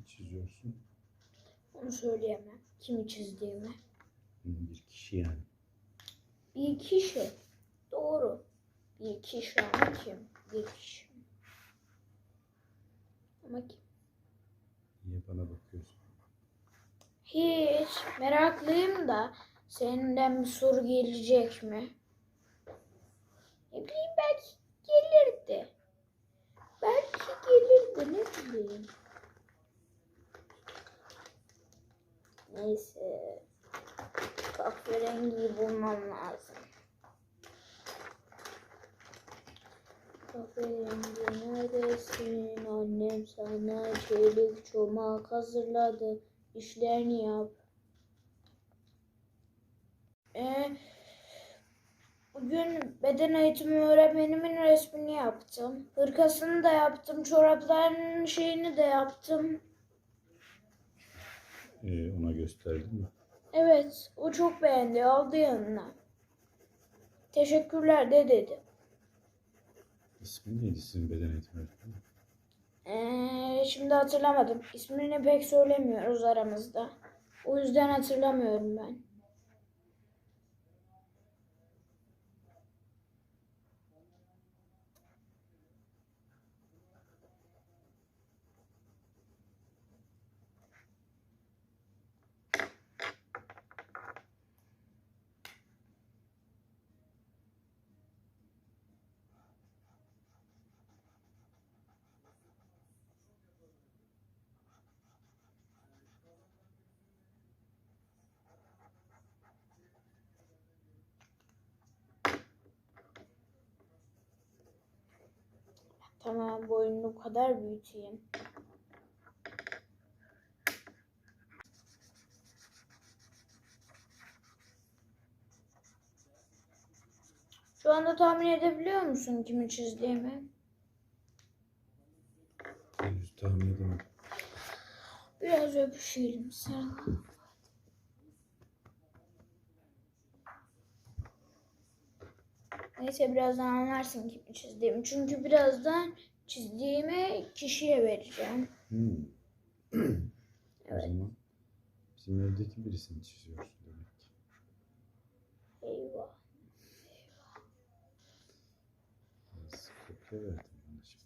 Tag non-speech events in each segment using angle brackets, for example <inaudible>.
Kimi çiziyorsun? Onu söyleyemem. Kimi çizdiğimi. Bir kişi yani. Bir kişi. Doğru. Bir kişi ama kim? Bir kişi. Ama kim? Niye bana bakıyorsun? Hiç. Meraklıyım da senden bir soru gelecek mi? Neyse. Kahverengiyi bulmam lazım. Kahverengi neredesin? Annem sana çelik çomak hazırladı. İşlerini yap. Ee, bugün beden eğitimi öğretmenimin resmini yaptım. Hırkasını da yaptım. Çoraplarının şeyini de yaptım. Ee, ona gösterdin mi? Evet, o çok beğendi. Aldı yanına. Teşekkürler de dedi. İsmi neydi sizin beden eğitimi öğretmeni? Ee, şimdi hatırlamadım. İsmini pek söylemiyoruz aramızda. O yüzden hatırlamıyorum ben. Tamam, boyunu bu kadar büyüteyim. Şu anda tahmin edebiliyor musun kimi çizdiğimi? Henüz tahmin edemedim. Biraz öpüşelim sarılalım. Neyse birazdan anlarsın kimi çizdiğimi. Çünkü birazdan çizdiğimi kişiye vereceğim. Hmm. <clears throat> O Evet. zaman bizim evdeki birisini çiziyorsun demek ki. Eyvah. Az kopya verdim bana şimdi.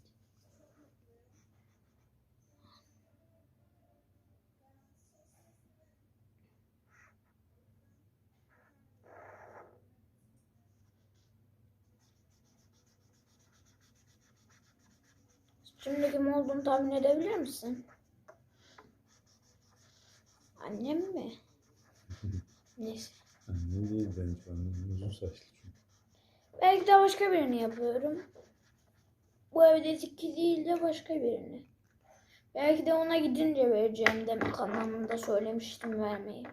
Şimdi kim olduğunu tahmin edebilir misin? Annem mi? <laughs> Neyse. Annem değil ben şu an uzun saçlı çünkü. Belki de başka birini yapıyorum. Bu evdeki değil de başka birini. Belki de ona gidince vereceğim demek anlamında söylemiştim vermeyi.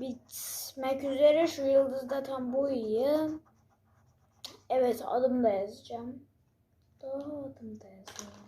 Bitmek üzere şu yıldızda tam boyayayım. Evet adım da yazacağım. Daha adım da yazayım.